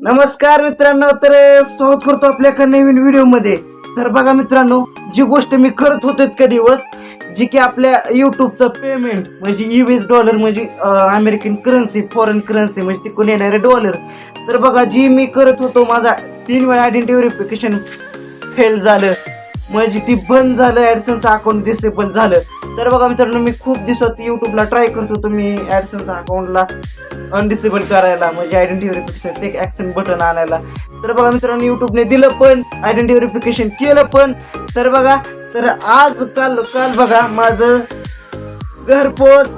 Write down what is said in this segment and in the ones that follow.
नमस्कार मित्रांनो तर स्वागत करतो आपल्या एका नवीन व्हिडिओमध्ये तर बघा मित्रांनो जी गोष्ट मी करत होतो इतके दिवस जी की आपल्या युट्यूबचं पेमेंट म्हणजे युएस डॉलर म्हणजे अमेरिकन करन्सी फॉरेन करन्सी म्हणजे तिकडून येणारे डॉलर तर बघा जी मी करत होतो माझा तीन वेळा आयडेंटिटी व्हेरिफिकेशन फेल झालं. म्हणजे ती बंद झालं ॲडसनचं अकाउंट डिसेबल झालं. तर बघा मित्रांनो मी खूप दिवसात यूट्यूबला ट्राय करत होतो मी ॲडसनचा अकाउंटला अनडिसेबल करायला म्हणजे आयडेंटिटी व्हेरिफिकेशन ते ॲक्शन बटन आणायला. तर बघा मित्रांनो यूट्यूबने दिलं पण आयडेंटिटी व्हेरिफिकेशन केलं पण. तर बघा तर आज काल काल बघा माझं घरपोच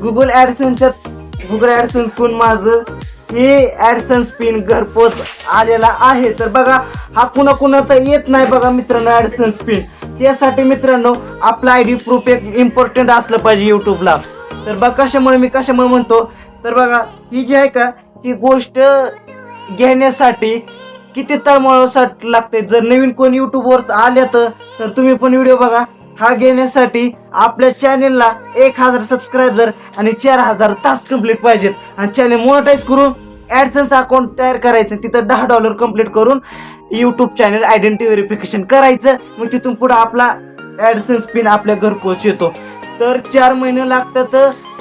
गुगल ॲडसनच्या गुगल ॲडसनकडून माझं हे ॲडसन्स पिन घरपोच आलेला आहे. तर बघा हा कुणाकुणाचा येत नाही बघा मित्रांनो ॲडसन्स पिन त्यासाठी मित्रांनो आपला आय डी प्रूफ एक इम्पॉर्टंट असलं पाहिजे यूट्यूबला तर बघा कशामुळे मी कशामुळे म्हणतो तर बघा ही जी आहे का ही गोष्ट घेण्यासाठी किती तळमळासाठी लागते. जर नवीन कोण यूट्यूबवर आले तर तुम्ही पण व्हिडिओ बघा. हा घेण्यासाठी आपल्या चॅनेलला एक हजार सबस्क्रायबर आणि चार हजार तास कंप्लीट पाहिजेत. आणि चॅनेल मोनिटाईज करून ॲडसन्स अकाउंट तयार करायचं. तिथं दहा डॉलर कंप्लीट करून यूट्यूब चॅनल आयडेंटिटी व्हेरिफिकेशन करायचं. मग तिथून पुढं आपला ॲडसन्स पिन आपल्या घरपोच येतो. तर चार महिने लागतात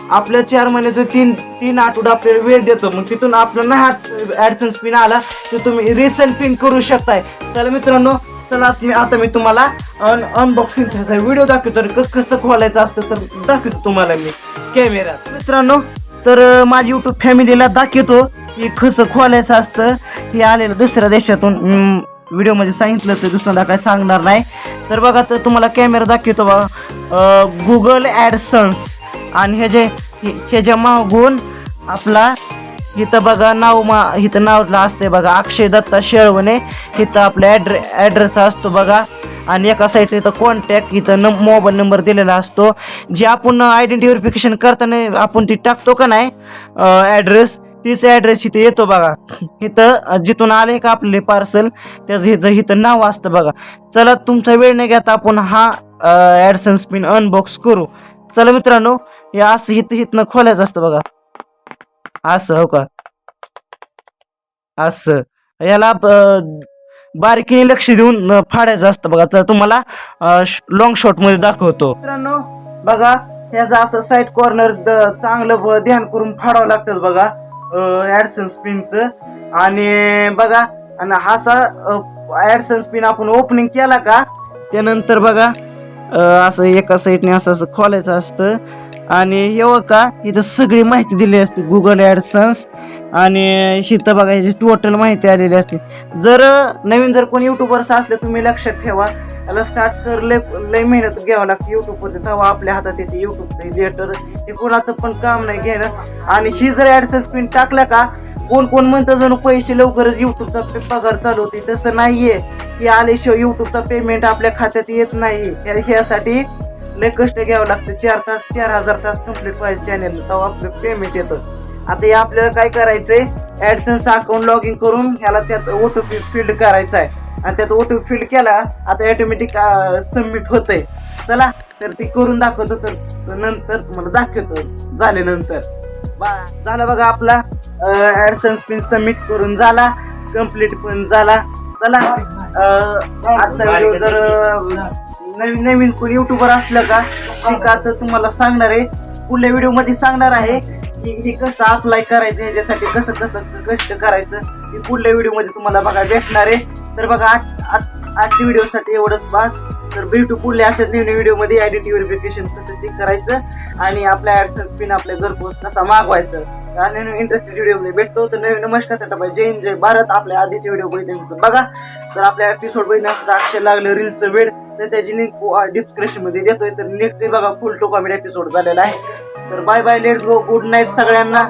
आपल्या चार महिन्याचं तीन तीन आठवडा आपल्याला वेळ देतो मग तिथून आपलं नाही ॲडसन्स पिन आला तर तुम्ही रिसेंट पिन करू शकताय. त्याला मित्रांनो चला मी आता मी तुम्हाला अन अनबॉक्सिंगचा व्हिडिओ दाखवतो क- कसं खोलायचं असतं तर दाखवतो तुम्हाला मी कॅमेरा मित्रांनो तर माझी यूट्यूब फॅमिलीला दाखवतो की कसं खोलायचं असतं. हे आलेलं दुसऱ्या देशातून व्हिडिओमध्ये सांगितलंच दुसऱ्यांदा काय सांगणार नाही. तर बघा तर तुम्हाला कॅमेरा दाखवतो बघा. गुगल ॲडसन्स आणि हे जे हे- ह्याच्या मागून आपला इथं बघा नाव मा इथं नावला असते बघा अक्षय दत्ता शेळवणे. इथं आपला ॲड्रे ॲड्रेस असतो बघा. आणि एका साईड इथं कॉन्टॅक्ट इथं न मोबाईल नंबर दिलेला असतो. जे आपण आयडेंटिटी व्हेरिफिकेशन करताना आपण ती टाकतो का नाही ॲड्रेस तीच ॲड्रेस इथे येतो बघा. इथं जिथून आले का आपले पार्सल त्याचं हिचं इथं नाव असतं बघा. चला तुमचा वेळ नाही घेता आपण हा ॲडसन्स पिन अनबॉक्स करू. चला मित्रांनो हे असं हित हितनं खोलायचं असतं बघा. असं हो का? असं. याला बारकीने लक्ष देऊन फाडायचं असतं बघा. तर तुम्हाला लॉंग शॉटमध्ये दाखवतो. मित्रांनो बघा ह्याचा असं साईड कॉर्नर चांगलं ध्यान करून फाडावं लागतं बघा. ऍडसन पिनचं आणि बघा आणि हा असा ऍडसन्स स्पिन आपण ओपनिंग केला का त्यानंतर बघा. असं एका साईडने असं असं खोलायचं असतं. आणि हे का इथं सगळी माहिती दिली असते. गुगल ॲडसन्स आणि इथं बघा ह्याची टोटल माहिती आलेली असते. जर नवीन जर कोणी युट्यूबर्स असले तुम्ही लक्षात ठेवा. त्याला स्टार्ट तर लय लय मेहनत घ्यावं लागते युट्यूबवरती तेव्हा आपल्या हातात येते युट्यूबचं लेटर हे कोणाचं पण काम नाही घेणं. आणि ही जर ॲडसन्स पिन टाकला का कोण कोण म्हणतं जणू पैसे लवकरच युट्यूबचा पगार चालू होते तसं नाही आहे की आल्याशिवाय युट्यूबचा पेमेंट आपल्या खात्यात येत नाही. ह्या- ह्यासाठी लय कष्ट घ्यावं लागतं. चार तास चार हजार तास कंप्लीट पाहिजे चॅनेल तेव्हा आपलं पेमेंट येतं. आता हे आपल्याला काय करायचंय? ॲडसन्स अकाउंट लॉग इन करून ह्याला त्यात ओ टी पी फिल्ड करायचा आहे. आणि त्यात ओ टी पी फिल्ड केला आता ऑटोमॅटिक सबमिट होतंय. चला तर ती करून दाखवतो. तर तर नंतर तुम्हाला दाखवतो. झाल्यानंतर. बा झाला बघा आपला ॲडसन्स पिन सबमिट करून झाला. कंप्लीट पण झाला. चला. आजचा व्हिडिओ जर नवीन नवीन कोणी युट्यूबर असलं का शिका तर तुम्हाला सांगणार आहे. पुढल्या व्हिडिओमध्ये सांगणार आहे की हे कसं अप्लाय करायचं ह्याच्यासाठी कसं कसं कष्ट करायचं हे पुढल्या व्हिडिओमध्ये तुम्हाला बघा भेटणार आहे. तर बघा आज आज- आजच्या व्हिडिओसाठी एवढंच बास. तर भेटू पुढल्या अशाच नवीन व्हिडिओमध्ये आयडेंटी व्हेरिफिकेशन कसं चेक करायचं आणि आपल्या ॲडसन्स पिन आपल्या घरपोच कसा मागवायचं. आणि इंटरेस्टेड व्हिडिओमध्ये भेटतो. तर नवीन नमस्कार टाटा जय हिंद जय भारत. आपल्या आधीचे व्हिडिओ बघितले बघा. तर आपल्या एपिसोड बघितल्यानंतर अक्षर लागलं रीलचं वेळ. तर त्याची लिंक डिस्क्रिप्शनमध्ये देतोय. तर नेक्स्ट बघा फुल टू कॉमेडी एपिसोड झालेला आहे. तर bye bye let's go good night सगळ्यांना.